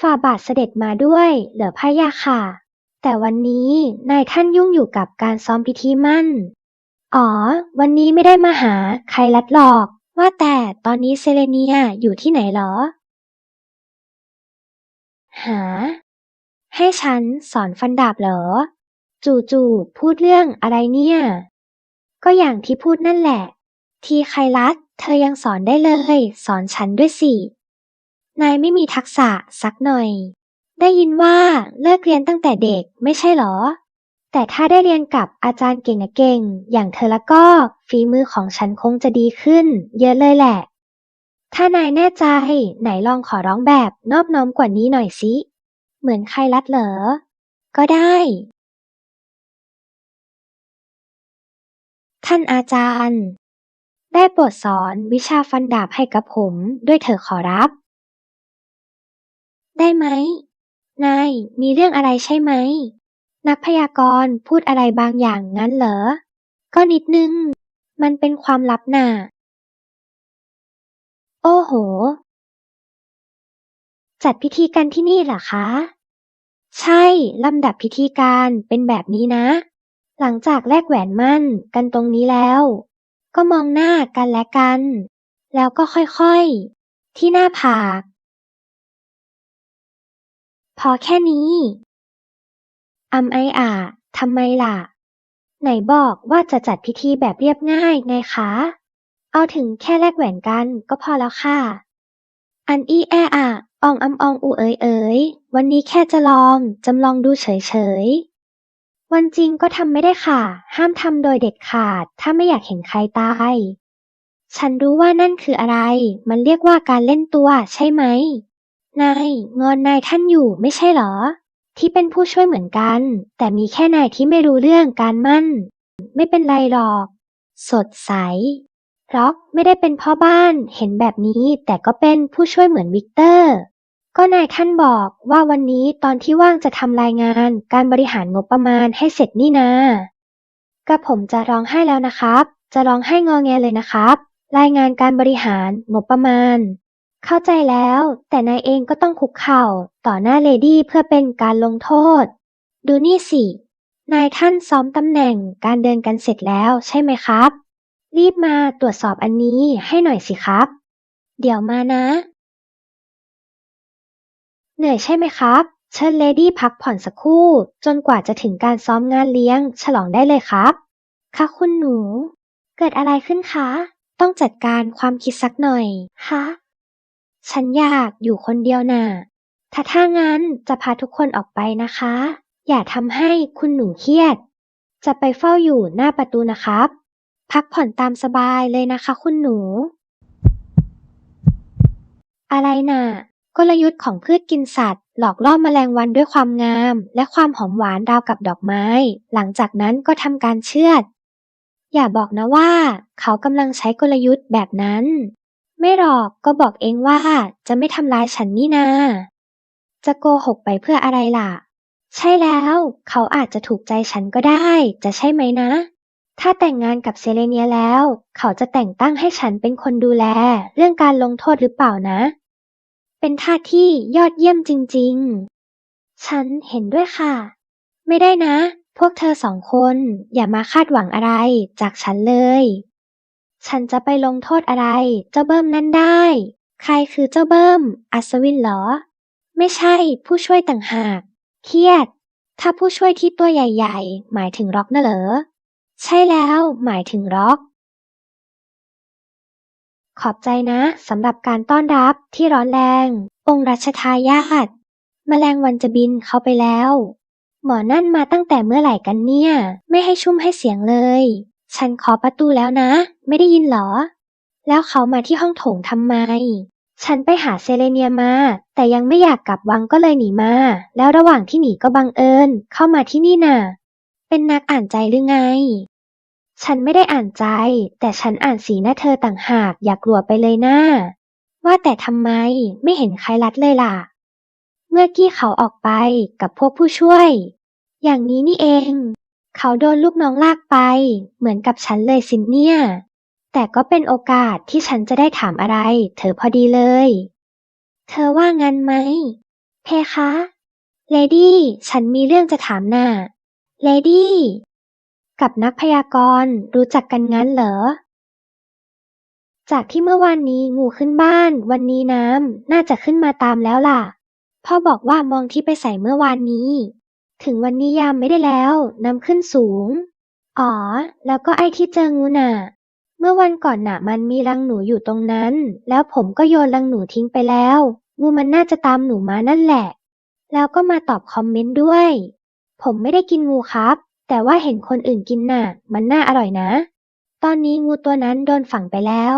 ฝ่าบาทเสด็จมาด้วย เหรอพะยะค่ะ แต่วันนี้นายท่านยุ่งอยู่กับการซ้อมพิธีมั่น อ๋อ วันนี้ไม่ได้มาหาใครลัดหรอก ว่าแต่ตอนนี้เซเลเนียอยู่ที่ไหนเหรอ หา ให้ฉันสอนฟันดาบเหรอ จู่ๆพูดเรื่องอะไรเนี่ย ก็อย่างที่พูดนั่นแหละ ทีใครรัดเธอยังสอนได้เลย สอนฉันด้วยสิ นายไม่มีทักษะสักหน่อย ได้ยินว่าเลิกเรียนตั้งแต่เด็กไม่ใช่หรอ แต่ถ้าได้เรียนกับอาจารย์เก่งนะเก่งอย่างเธอแล้วก็ฝีมือของฉันคงจะดีขึ้น เยอะเลยแหละ ถ้านายแน่ใจไหนลองขอร้องแบบนอบน้อมกว่านี้หน่อยสิ เหมือนใครรัดเหรอ ก็ได้ ท่านอาจารย์ได้โปรดสอนวิชาฟันดาบให้กับผมด้วยเถอะขอรับ ได้ไหม นาย มีเรื่องอะไรใช่ไหม นักพยากรณ์พูดอะไรบางอย่างงั้นเหรอ ก็นิดนึง มันเป็นความลับน่ะ โอ้โห จัดพิธีกันที่นี่เหรอคะ ใช่ ลำดับพิธีการเป็นแบบนี้นะ หลังจากแลกแหวนมั่นกันตรงนี้แล้ว ก็มองหน้ากันและกัน แล้วก็ค่อยๆ ที่หน้าผาก พอแค่นี้อำไออะทำไมล่ะ ไหนบอกว่าจะจัดพิธีแบบเรียบง่ายไงคะ เอาถึงแค่แลกแหวนกันก็พอแล้วค่ะ อันอี้แออะอองอำอองอูเอ๋ยเอ๋ยวันนี้แค่จะลองจำลองดูเฉยๆวันจริงก็ทำไม่ได้ค่ะ ห้ามทำโดยเด็ดขาด ถ้าไม่อยากเห็นใครตาย ฉันรู้ว่านั่นคืออะไร มันเรียกว่าการเล่นตัวใช่ไหม นายงอนนายท่านอยู่ไม่ใช่เหรอ ที่เป็นผู้ช่วยเหมือนกัน แต่มีแค่นายที่ไม่รู้เรื่องการมั่น ไม่เป็นไรหรอก สดใสร็อกไม่ได้เป็นพ่อบ้านเห็นแบบนี้แต่ก็เป็นผู้ช่วยเหมือนวิกเตอร์ ก็นายท่านบอกว่าวันนี้ตอนที่ว่างจะทำรายงานการบริหารงบประมาณให้เสร็จนี่นาก็ผมจะร้องไห้แล้วนะครับ จะร้องไห้งอแงเลยนะครับ รายงานการบริหารงบประมาณ เข้าใจแล้ว แต่นายเองก็ต้องคุกเข่า ต่อหน้าเลดี้เพื่อเป็นการลงโทษ ดูนี่สิ นายท่านซ้อมตำแหน่งการเดินกันเสร็จแล้วใช่ไหมครับ รีบมาตรวจสอบอันนี้ให้หน่อยสิครับ เดี๋ยวมานะ เหนื่อยใช่ไหมครับ เชิญเลดี้พักผ่อนสักครู่ จนกว่าจะถึงการซ้อมงานเลี้ยง ฉลองได้เลยครับค่ะคุณหนู เกิดอะไรขึ้นคะ ต้องจัดการความคิดสักหน่อย คะ ฉันอยากอยู่คนเดียวน่ะ ถ้าถ้างั้นจะพาทุกคนออกไปนะคะ อย่าทำให้คุณหนูเครียด จะไปเฝ้าอยู่หน้าประตูนะครับ พักผ่อนตามสบายเลยนะคะคุณหนู อะไรน่ะ กลยุทธ์ของพืชกินสัตว์ หลอกล่อแมลงวันด้วยความงาม และความหอมหวานราวกับดอกไม้ หลังจากนั้นก็ทำการเชือด อย่าบอกนะว่า เขากำลังใช้กลยุทธ์แบบนั้น ไม่หรอกก็บอกเองว่าจะไม่ทำร้ายฉันนี่นา จะโกหกไปเพื่ออะไรล่ะ ใช่แล้ว เขาอาจจะถูกใจฉันก็ได้ จะใช่ไหมนะ ถ้าแต่งงานกับเซเลเนียแล้ว เขาจะแต่งตั้งให้ฉันเป็นคนดูแล เรื่องการลงโทษหรือเปล่านะ เป็นท่าที่ยอดเยี่ยมจริง ๆ ฉันเห็นด้วยค่ะ ไม่ได้นะ พวกเธอสองคนอย่ามาคาดหวังอะไรจากฉันเลย ฉันจะไปลงโทษอะไร เจ้าเบิ้มนั่นได้ ใครคือเจ้าเบิ้ม อัศวินเหรอ ไม่ใช่ ผู้ช่วยต่างหาก เครียด ถ้าผู้ช่วยที่ตัวใหญ่ ๆ หมายถึงร็อกน่ะเหรอ ใช่แล้ว หมายถึงร็อก ขอบใจนะสำหรับการต้อนรับที่ร้อนแรง องค์รัชทายาทแมลงวันจะบินเข้าไปแล้ว หมอนั่นมาตั้งแต่เมื่อไหร่กันเนี่ย ไม่ให้ชุ่มให้เสียงเลย ฉันขอประตูแล้วนะ ไม่ได้ยินเหรอ แล้วเขามาที่ห้องโถงทำไม ฉันไปหาเซเลเนียมา แต่ยังไม่อยากกลับวังก็เลยหนีมา แล้วระหว่างที่หนีก็บังเอิญ เข้ามาที่นี่น่ะ เป็นนักอ่านใจหรือไง ฉันไม่ได้อ่านใจ แต่ฉันอ่านสีหน้าเธอต่างหาก อย่ากกลัวไปเลยนะ่าว่าแต่ทำไมไม่เห็นใครรัดเลยล่ะ เมื่อกี้เขาออกไปกับพวกผู้ช่วย อย่างนี้นี่เอง เขาโดนลูกน้องลากไป เหมือนกับฉันเลยสินเนี่ย แต่ก็เป็นโอกาสที่ฉันจะได้ถามอะไร เธอพอดีเลย เธอว่างั้นไหม เพคะ เลดี้ ฉันมีเรื่องจะถามน่ะ เลดี้ กับนักพยากรณ์รู้จักกันงั้นเหรอ จากที่เมื่อวานนี้งูขึ้นบ้าน วันนี้น้ำน่าจะขึ้นมาตามแล้วล่ะ พ่อบอกว่ามองที่ไปใส่เมื่อวานนี้ ถึงวันนี้ยามไม่ได้แล้วน้ำขึ้นสูง อ๋อ แล้วก็ไอ้ที่เจองูน่ะ เมื่อวันก่อนน่ะ มันมีรังหนูอยู่ตรงนั้น แล้วผมก็โยนรังหนูทิ้งไปแล้ว งูมันน่าจะตามหนูมานั่นแหละ แล้วก็มาตอบคอมเมนต์ด้วย ผมไม่ได้กินงูครับ แต่ว่าเห็นคนอื่นกินน่ะ มันน่าอร่อยนะ ตอนนี้งูตัวนั้นโดนฝังไปแล้ว